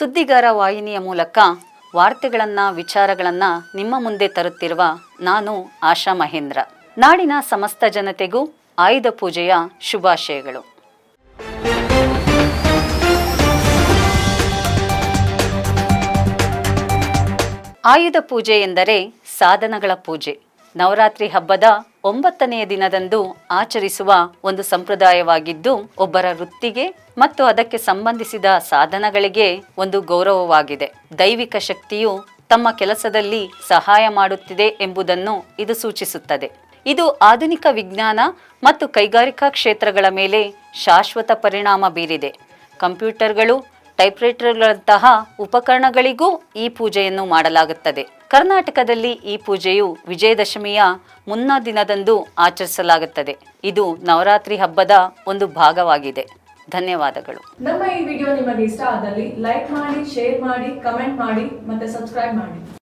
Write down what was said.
ಸುದ್ದಿಗಾರ ವಾಹಿನಿಯ ಮೂಲಕ ವಾರ್ತೆಗಳನ್ನು, ವಿಚಾರಗಳನ್ನು ನಿಮ್ಮ ಮುಂದೆ ತರುತ್ತಿರುವ ನಾನು ಆಶಾ ಮಹೇಂದ್ರ. ನಾಡಿನ ಸಮಸ್ತ ಜನತೆಗೂ ಆಯುಧ ಪೂಜೆಯ ಶುಭಾಶಯಗಳು. ಆಯುಧ ಪೂಜೆ ಎಂದರೆ ಸಾಧನಗಳ ಪೂಜೆ. ನವರಾತ್ರಿ ಹಬ್ಬದ ಒಂಬತ್ತನೆಯ ದಿನದಂದು ಆಚರಿಸುವ ಒಂದು ಸಂಪ್ರದಾಯವಾಗಿದ್ದು, ಒಬ್ಬರ ವೃತ್ತಿಗೆ ಮತ್ತು ಅದಕ್ಕೆ ಸಂಬಂಧಿಸಿದ ಸಾಧನಗಳಿಗೆ ಒಂದು ಗೌರವವಾಗಿದೆ. ದೈವಿಕ ಶಕ್ತಿಯು ತಮ್ಮ ಕೆಲಸದಲ್ಲಿ ಸಹಾಯ ಮಾಡುತ್ತಿದೆ ಎಂಬುದನ್ನು ಇದು ಸೂಚಿಸುತ್ತದೆ. ಇದು ಆಧುನಿಕ ವಿಜ್ಞಾನ ಮತ್ತು ಕೈಗಾರಿಕಾ ಕ್ಷೇತ್ರಗಳ ಮೇಲೆ ಶಾಶ್ವತ ಪರಿಣಾಮ ಬೀರಿದೆ. ಕಂಪ್ಯೂಟರ್ಗಳು ಟೈಪ್ರೈಟರ್ಗಳಂತಹ ಉಪಕರಣಗಳಿಗೂ ಈ ಪೂಜೆಯನ್ನು ಮಾಡಲಾಗುತ್ತದೆ. ಕರ್ನಾಟಕದಲ್ಲಿ ಈ ಪೂಜೆಯು ವಿಜಯದಶಮಿಯ ಮುನ್ನ ದಿನದಂದು ಆಚರಿಸಲಾಗುತ್ತದೆ. ಇದು ನವರಾತ್ರಿ ಹಬ್ಬದ ಒಂದು ಭಾಗವಾಗಿದೆ. ಧನ್ಯವಾದಗಳು. ನಮ್ಮ ಈ ವಿಡಿಯೋ ನಿಮಗೆ ಇಷ್ಟ ಆದಲ್ಲಿ ಲೈಕ್ ಮಾಡಿ, ಶೇರ್ ಮಾಡಿ, ಕಮೆಂಟ್ ಮಾಡಿ ಮತ್ತೆ ಸಬ್ಸ್ಕ್ರೈಬ್ ಮಾಡಿ.